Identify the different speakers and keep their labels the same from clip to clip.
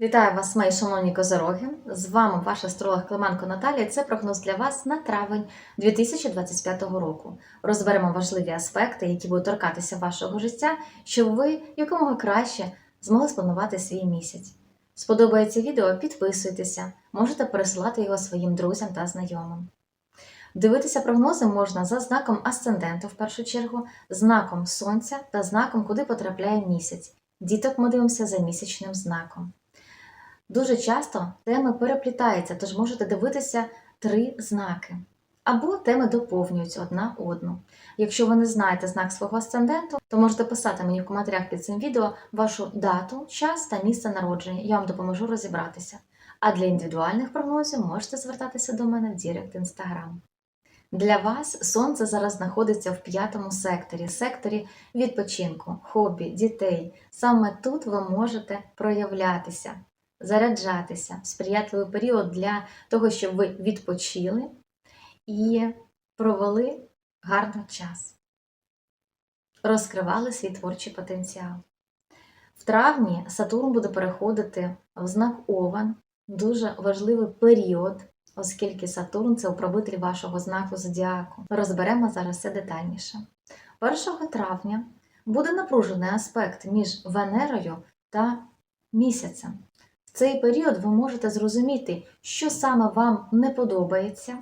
Speaker 1: Вітаю вас, мої шановні козороги! З вами ваш астролог Клименко Наталія. Це прогноз для вас на травень 2025 року. Розберемо важливі аспекти, які будуть торкатися вашого життя, щоб ви якомога краще змогли спланувати свій місяць. Сподобається відео? Підписуйтеся, можете пересилати його своїм друзям та знайомим. Дивитися прогнози можна за знаком асценденту в першу чергу, знаком сонця та знаком, куди потрапляє місяць. Діток ми дивимося за місячним знаком. Дуже часто теми переплітаються, тож можете дивитися три знаки. Або теми доповнюють одна одну. Якщо ви не знаєте знак свого асценденту, то можете писати мені в коментарях під цим відео вашу дату, час та місце народження. Я вам допоможу розібратися. А для індивідуальних прогнозів можете звертатися до мене в Дірект Інстаграм. Для вас сонце зараз знаходиться в п'ятому секторі, секторі відпочинку, хобі, дітей. Саме тут ви можете проявлятися заряджатися в сприятливий період для того, щоб ви відпочили і провели гарний час, розкривали свій творчий потенціал. В травні Сатурн буде переходити в знак Овен, дуже важливий період, оскільки Сатурн це управитель вашого знаку зодіаку. Розберемо зараз все детальніше. 1 травня буде напружений аспект між Венерою та місяцем. В цей період ви можете зрозуміти, що саме вам не подобається,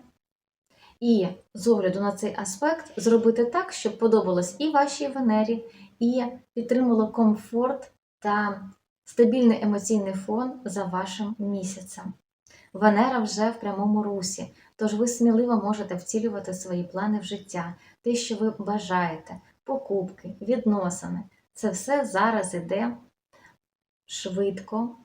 Speaker 1: і з огляду на цей аспект зробити так, щоб подобалось і вашій Венері, і підтримало комфорт та стабільний емоційний фон за вашим місяцем. Венера вже в прямому русі, тож ви сміливо можете втілювати свої плани в життя, те, що ви бажаєте, покупки, відносини. Це все зараз іде швидко,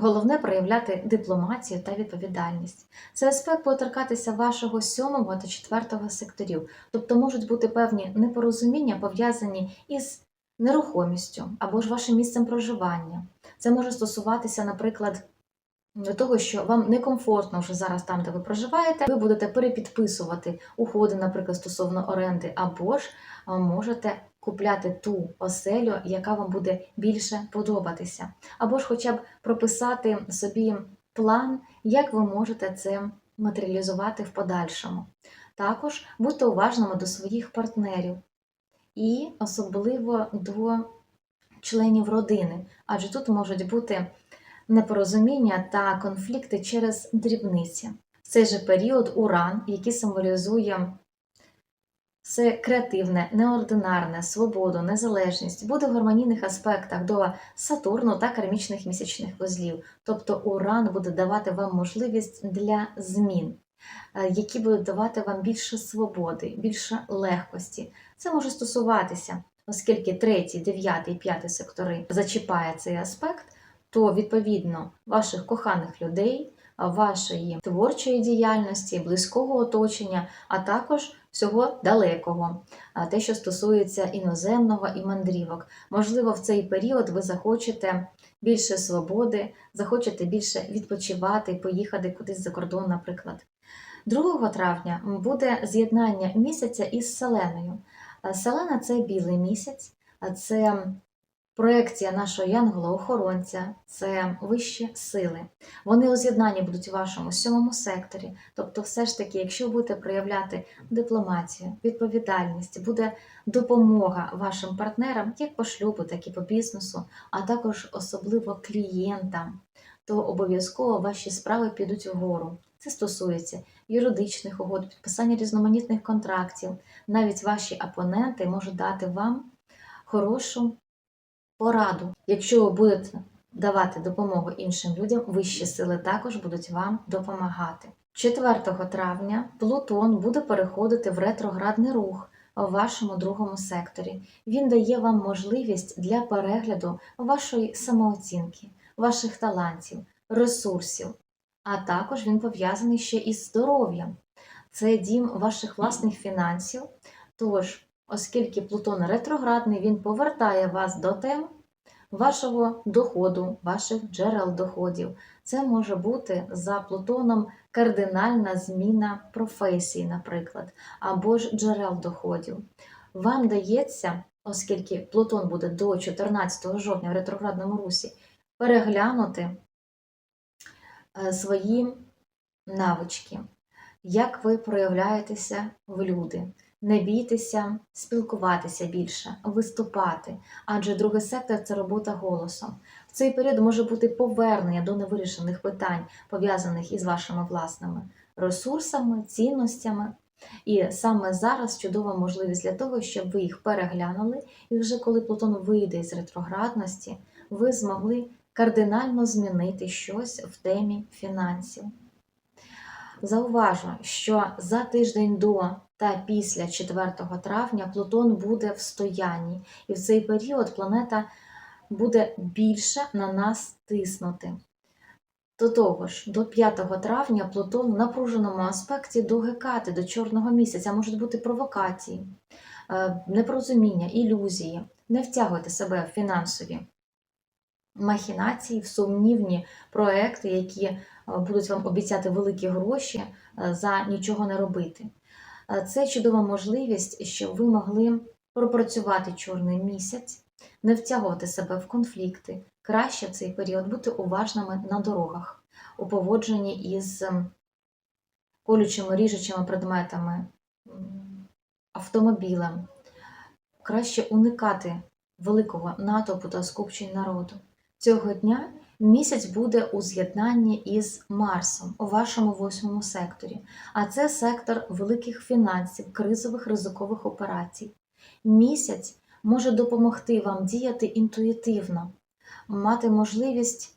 Speaker 1: Головне проявляти дипломатію та відповідальність. Цей аспект буде вашого сьомого та четвертого секторів, тобто можуть бути певні непорозуміння пов'язані із нерухомістю або ж вашим місцем проживання. Це може стосуватися, наприклад, того, що вам некомфортно вже зараз там, де ви проживаєте, ви будете перепідписувати уходи, наприклад, стосовно оренди, або ж можете купляти ту оселю, яка вам буде більше подобатися. Або ж хоча б прописати собі план, як ви можете це матеріалізувати в подальшому. Також будьте уважними до своїх партнерів і особливо до членів родини, адже тут можуть бути непорозуміння та конфлікти через дрібниці. Цей же період уран, який символізує все креативне, неординарне, свободу, незалежність буде в гармонійних аспектах до Сатурну та кармічних місячних вузлів. Тобто Уран буде давати вам можливість для змін, е, які будуть давати вам більше свободи, більше легкості. Це може стосуватися, оскільки третій, дев'ятий п'ятий сектори зачіпає цей аспект, то відповідно ваших коханих людей вашої творчої діяльності, близького оточення, а також всього далекого, те, що стосується іноземного і мандрівок. Можливо, в цей період ви захочете більше свободи, захочете більше відпочивати, поїхати кудись за кордон, наприклад. 2 травня буде з'єднання місяця із Селеною. Селена це білий місяць, це Проекція нашого янгола-охоронця це вищі сили. Вони у з'єднанні будуть у вашому сьомому секторі. Тобто, все ж таки, якщо будете проявляти дипломатію, відповідальність, буде допомога вашим партнерам, як по шлюбу, так і по бізнесу, а також особливо клієнтам, то обов'язково ваші справи підуть вгору. Це стосується юридичних угод, підписання різноманітних контрактів. Навіть ваші опоненти можуть дати вам хорошу пораду. Якщо ви будете давати допомогу іншим людям, вищі сили також будуть вам допомагати. 4 травня Плутон буде переходити в ретроградний рух у вашому другому секторі. Він дає вам можливість для перегляду вашої самооцінки, ваших талантів, ресурсів, а також він пов'язаний ще із здоров'ям. Це дім ваших власних фінансів. Тож, оскільки Плутон ретроградний, він повертає вас до тем вашого доходу, ваших джерел доходів. Це може бути за Плутоном кардинальна зміна професії, наприклад, або ж джерел доходів. Вам дається, оскільки Плутон буде до 14 жовтня в ретроградному русі, переглянути е, свої навички, як ви проявляєтеся в люди. Не бійтеся спілкуватися більше, виступати, адже другий сектор це робота голосом. В цей період може бути повернення до невирішених питань, пов'язаних із вашими власними ресурсами, цінностями. І саме зараз чудова можливість для того, щоб ви їх переглянули, і вже коли Плутон вийде з ретроградності, ви змогли кардинально змінити щось в темі фінансів. Зауважу, що за тиждень до та після 4 травня Плутон буде в стоянні, і в цей період планета буде більше на нас тиснути. До того ж, до 5 травня Плутон в напруженому аспекті до Гекати, до чорного місяця можуть бути провокації, е, непорозуміння, ілюзії. Не втягуйте себе в фінансові махінації, в сумнівні проекти, які е, будуть вам обіцяти великі гроші е, за нічого не робити. Це чудова можливість, щоб ви могли пропрацювати чорний місяць, не втягувати себе в конфлікти. Краще в цей період бути уважними на дорогах, у поводженні із ем, колючими ріжучими предметами, автомобілем. Краще уникати великого натовпу та скупчень народу. Цього дня місяць буде у з'єднанні із Марсом у вашому восьмому секторі, а це сектор великих фінансів, кризових ризикових операцій. Місяць може допомогти вам діяти інтуїтивно, мати можливість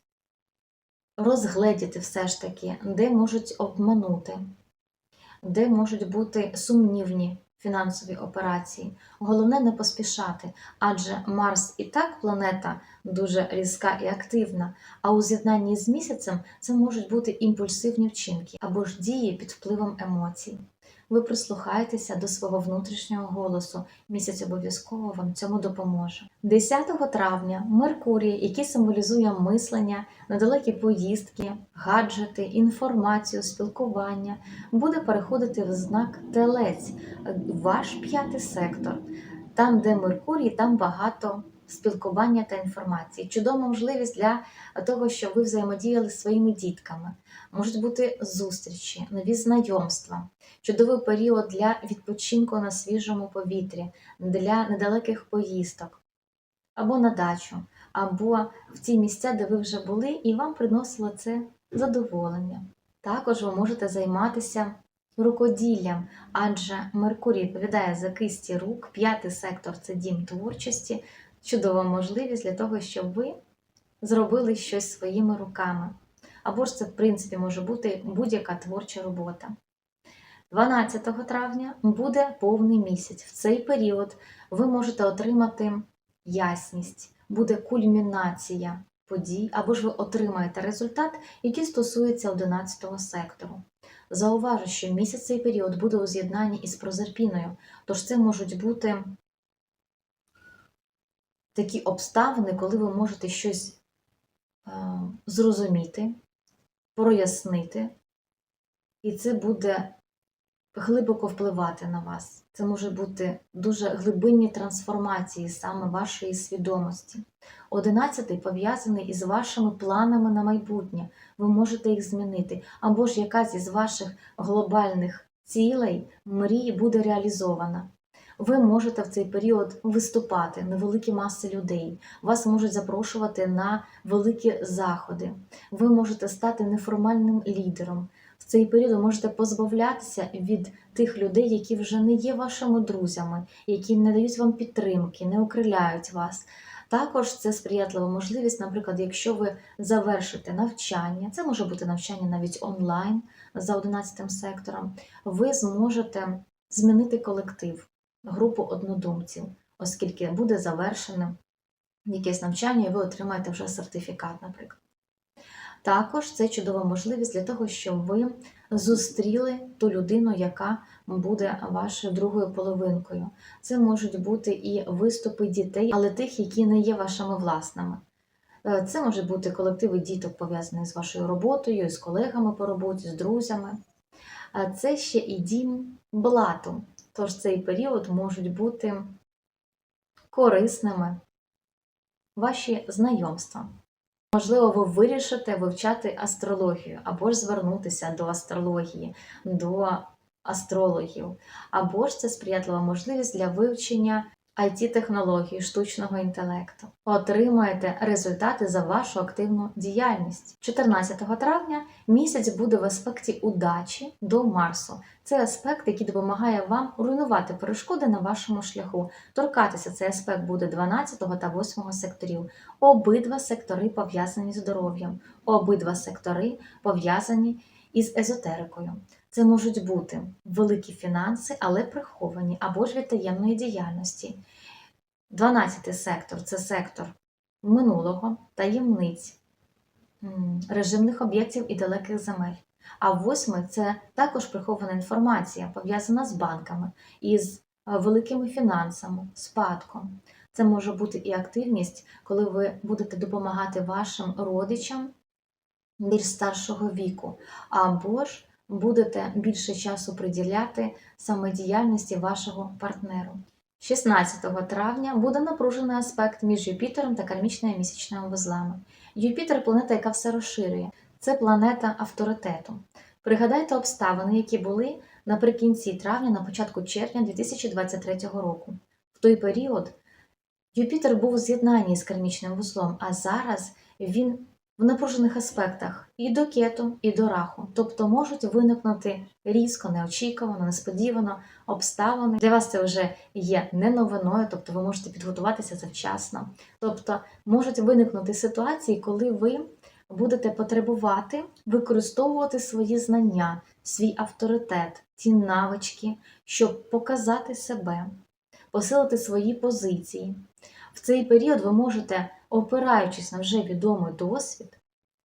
Speaker 1: розгледіти все ж таки, де можуть обманути, де можуть бути сумнівні фінансові операції. Головне не поспішати, адже Марс і так планета дуже різка і активна, а у з'єднанні з місяцем це можуть бути імпульсивні вчинки або ж дії під впливом емоцій. Ви прислухаєтеся до свого внутрішнього голосу. Місяць обов'язково вам цьому допоможе. 10 травня Меркурій, який символізує мислення, недалекі поїздки, гаджети, інформацію, спілкування, буде переходити в знак Телець, ваш п'ятий сектор. Там, де Меркурій, там багато спілкування та інформації. Чудова можливість для того, щоб ви взаємодіяли зі своїми дітками. Можуть бути зустрічі, нові знайомства, чудовий період для відпочинку на свіжому повітрі, для недалеких поїздок, або на дачу, або в ті місця, де ви вже були, і вам приносило це задоволення. Також ви можете займатися рукоділлям, адже Меркурій відповідає за кисті рук, п'ятий сектор це дім творчості, чудова можливість для того, щоб ви зробили щось своїми руками. Або ж це, в принципі, може бути будь-яка творча робота. 12 травня буде повний місяць. В цей період ви можете отримати ясність, буде кульмінація подій, або ж ви отримаєте результат, який стосується 11 сектору. Зауважу, що місяць цей період буде у з'єднанні із прозерпіною, тож це можуть бути такі обставини, коли ви можете щось е, зрозуміти, прояснити, і це буде глибоко впливати на вас. Це може бути дуже глибинні трансформації саме вашої свідомості. Одинадцятий пов'язаний із вашими планами на майбутнє. Ви можете їх змінити, або ж якась із ваших глобальних цілей, мрій буде реалізована. Ви можете в цей період виступати на великі маси людей. Вас можуть запрошувати на великі заходи. Ви можете стати неформальним лідером. В цей період ви можете позбавлятися від тих людей, які вже не є вашими друзями, які не дають вам підтримки, не окриляють вас. Також це сприятлива можливість, наприклад, якщо ви завершите навчання, це може бути навчання навіть онлайн за 11 сектором, ви зможете змінити колектив, групу однодумців, оскільки буде завершене якесь навчання, і ви отримаєте вже сертифікат, наприклад. Також це чудова можливість для того, щоб ви зустріли ту людину, яка буде вашою другою половинкою. Це можуть бути і виступи дітей, але тих, які не є вашими власними. Е, Це може бути колективи діток, пов'язані з вашою роботою, з колегами по роботі, з друзями. Це ще і дім блату. Тож цей період можуть бути корисними ваші знайомства. Можливо, ви вирішите вивчати астрологію, або ж звернутися до астрології, до астрологів, або ж це сприятлива можливість для вивчення IT-технологій, штучного інтелекту. Отримаєте результати за вашу активну діяльність. 14 травня місяць буде в аспекті удачі до Марсу. Це аспект, який допомагає вам руйнувати перешкоди на вашому шляху. Торкатися цей аспект буде 12 та 8 секторів. Обидва сектори пов'язані з здоров'ям, обидва сектори пов'язані із езотерикою. Це можуть бути великі фінанси, але приховані, або ж від таємної діяльності. 12 сектор це сектор минулого, таємниць, режимних об'єктів і далеких земель. А восьмий це також прихована інформація, пов'язана з банками, із е, великими фінансами, спадком. Це може бути і активність, коли ви будете допомагати вашим родичам більш старшого віку, або ж будете більше часу приділяти саме діяльності вашого партнеру. 16 травня буде напружений аспект між Юпітером та кармічними місячними вузлами. Юпітер планета, яка все розширює, це планета авторитету. Пригадайте обставини, які були наприкінці травня, на початку червня 2023 року. В той період Юпітер був у з'єднанні з кармічним вузлом, а зараз він в напружених аспектах і до кету, і до раху. Тобто можуть виникнути різко, неочікувано, несподівано обставини. Для вас це вже є не новиною, тобто ви можете підготуватися завчасно. Тобто можуть виникнути ситуації, коли ви будете потребувати використовувати свої знання, свій авторитет, ті навички, щоб показати себе, посилити свої позиції. В цей період ви можете, опираючись на вже відомий досвід,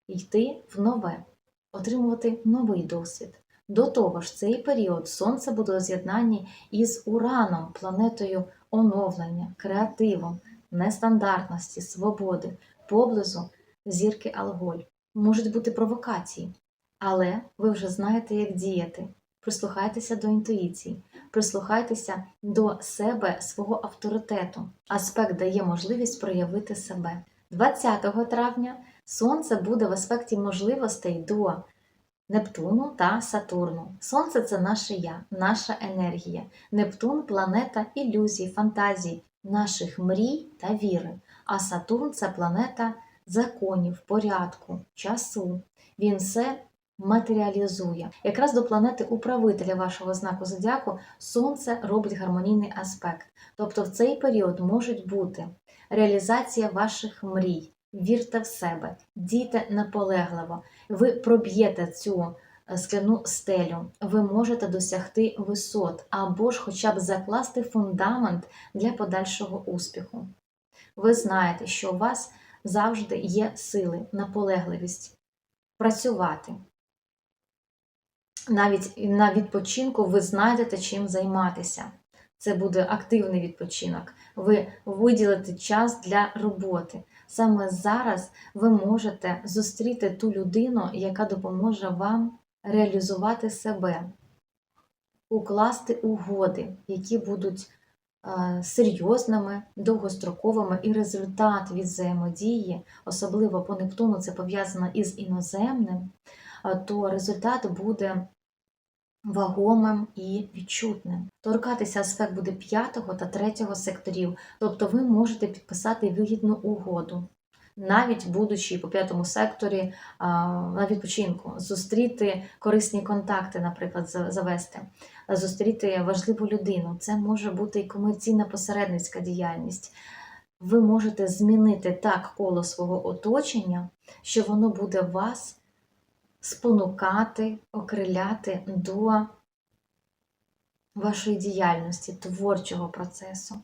Speaker 1: йти в нове, отримувати новий досвід. До того ж, цей період Сонце буде у з'єднанні із Ураном, планетою оновлення, креативом, нестандартності, свободи, поблизу зірки Алголь. Можуть бути провокації, але ви вже знаєте, як діяти. Прислухайтеся до інтуїції, прислухайтеся до себе, свого авторитету. Аспект дає можливість проявити себе. 20 травня Сонце буде в аспекті можливостей до Нептуну та Сатурну. Сонце це наше я, наша енергія. Нептун планета ілюзій, фантазій, наших мрій та віри. А Сатурн це планета законів, порядку, часу. Він все матеріалізує. Якраз до планети управителя вашого знаку зодіаку Сонце робить гармонійний аспект. Тобто в цей період можуть бути реалізація ваших мрій. Вірте в себе, дійте наполегливо, ви проб'єте цю е, скляну стелю, ви можете досягти висот або ж хоча б закласти фундамент для подальшого успіху. Ви знаєте, що у вас завжди є сили, наполегливість працювати. Навіть на відпочинку ви знайдете чим займатися. Це буде активний відпочинок. Ви виділите час для роботи. Саме зараз ви можете зустріти ту людину, яка допоможе вам реалізувати себе, укласти угоди, які будуть е, серйозними, довгостроковими, і результат від взаємодії, особливо по Нептуну, це пов'язано із іноземним, е, то результат буде вагомим і відчутним. Торкатися аспект буде п'ятого та третього секторів, тобто ви можете підписати вигідну угоду. Навіть будучи по п'ятому секторі а, на відпочинку, зустріти корисні контакти, наприклад, завести, зустріти важливу людину. Це може бути і комерційна посередницька діяльність. Ви можете змінити так коло свого оточення, що воно буде вас спонукати, окриляти до вашої діяльності, творчого процесу.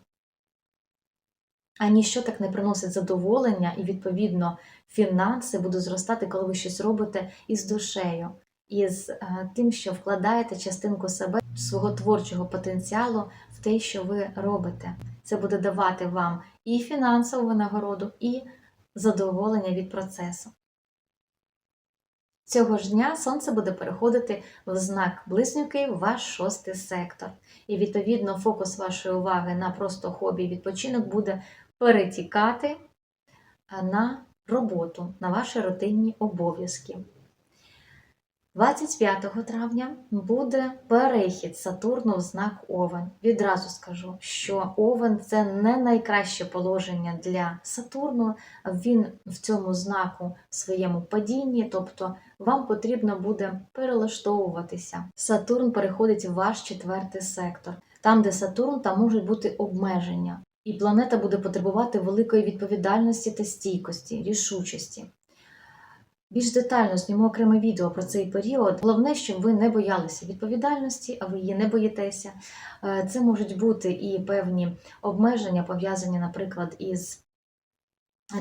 Speaker 1: А ніщо так не приносить задоволення і, відповідно, фінанси будуть зростати, коли ви щось робите із душею, із е, тим, що вкладаєте частинку себе, свого творчого потенціалу в те, що ви робите. Це буде давати вам і фінансову винагороду, і задоволення від процесу. Цього ж дня сонце буде переходити в знак близнюки ваш шостий сектор. І, відповідно, фокус вашої уваги на просто хобі і відпочинок буде перетікати на роботу, на ваші рутинні обов'язки. 25 травня буде перехід Сатурну в знак Овен. Відразу скажу, що Овен це не найкраще положення для Сатурну. Він в цьому знаку в своєму падінні, тобто вам потрібно буде перелаштовуватися. Сатурн переходить в ваш четвертий сектор. Там, де Сатурн, там можуть бути обмеження. І планета буде потребувати великої відповідальності та стійкості, рішучості. Більш детально зніму окреме відео про цей період. Головне, щоб ви не боялися відповідальності, а ви її не боїтеся. Е, Це можуть бути і певні обмеження, пов'язані, наприклад, із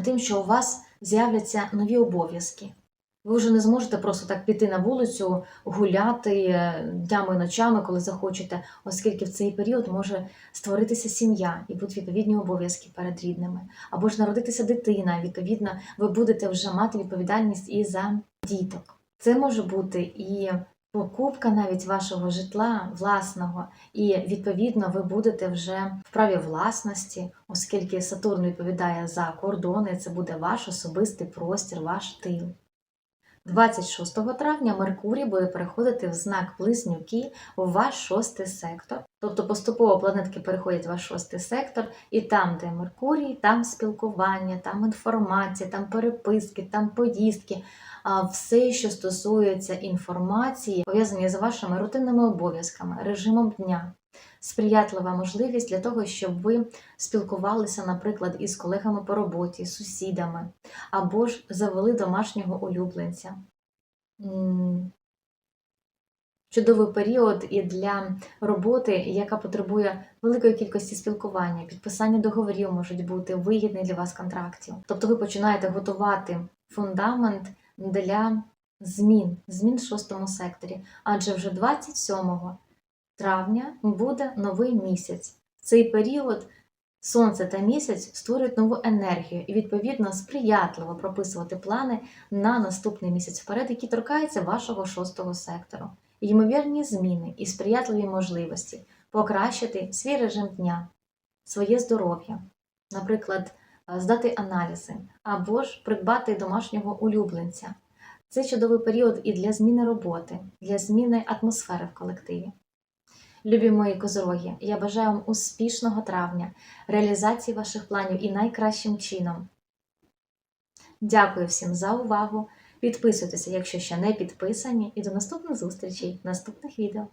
Speaker 1: тим, що у вас з'являться нові обов'язки. Ви вже не зможете просто так піти на вулицю, гуляти е, днями і ночами, коли захочете, оскільки в цей період може створитися сім'я і будуть відповідні обов'язки перед рідними, або ж народитися дитина. Відповідно, ви будете вже мати відповідальність і за діток. Це може бути і покупка навіть вашого житла власного, і відповідно ви будете вже в праві власності, оскільки Сатурн відповідає за кордони, це буде ваш особистий простір, ваш тил. 26 травня Меркурій буде переходити в знак Близнюки у ваш шостий сектор. Тобто поступово планетки переходять в ваш шостий сектор, і там, де Меркурій, там спілкування, там інформація, там переписки, там поїздки. Все, що стосується інформації, пов'язані з вашими рутинними обов'язками, режимом дня. Сприятлива можливість для того, щоб ви спілкувалися, наприклад, із колегами по роботі, сусідами, або ж завели домашнього улюбленця. Чудовий період і для роботи, яка потребує великої кількості спілкування, підписання договорів можуть бути вигідні для вас контрактів. Тобто ви починаєте готувати фундамент для змін, змін в шостому секторі, адже вже 27 травня буде новий місяць. В цей період сонце та місяць створюють нову енергію і, відповідно, сприятливо прописувати плани на наступний місяць вперед, які торкаються вашого шостого сектору. Ймовірні зміни і сприятливі можливості покращити свій режим дня, своє здоров'я, наприклад, е, здати аналізи або ж придбати домашнього улюбленця. Це чудовий період і для зміни роботи, для зміни атмосфери в колективі. Любі мої козороги, я бажаю вам успішного травня, реалізації ваших планів і найкращим чином. Дякую всім за увагу. Підписуйтеся, якщо ще не підписані, і до наступних зустрічей наступних відео.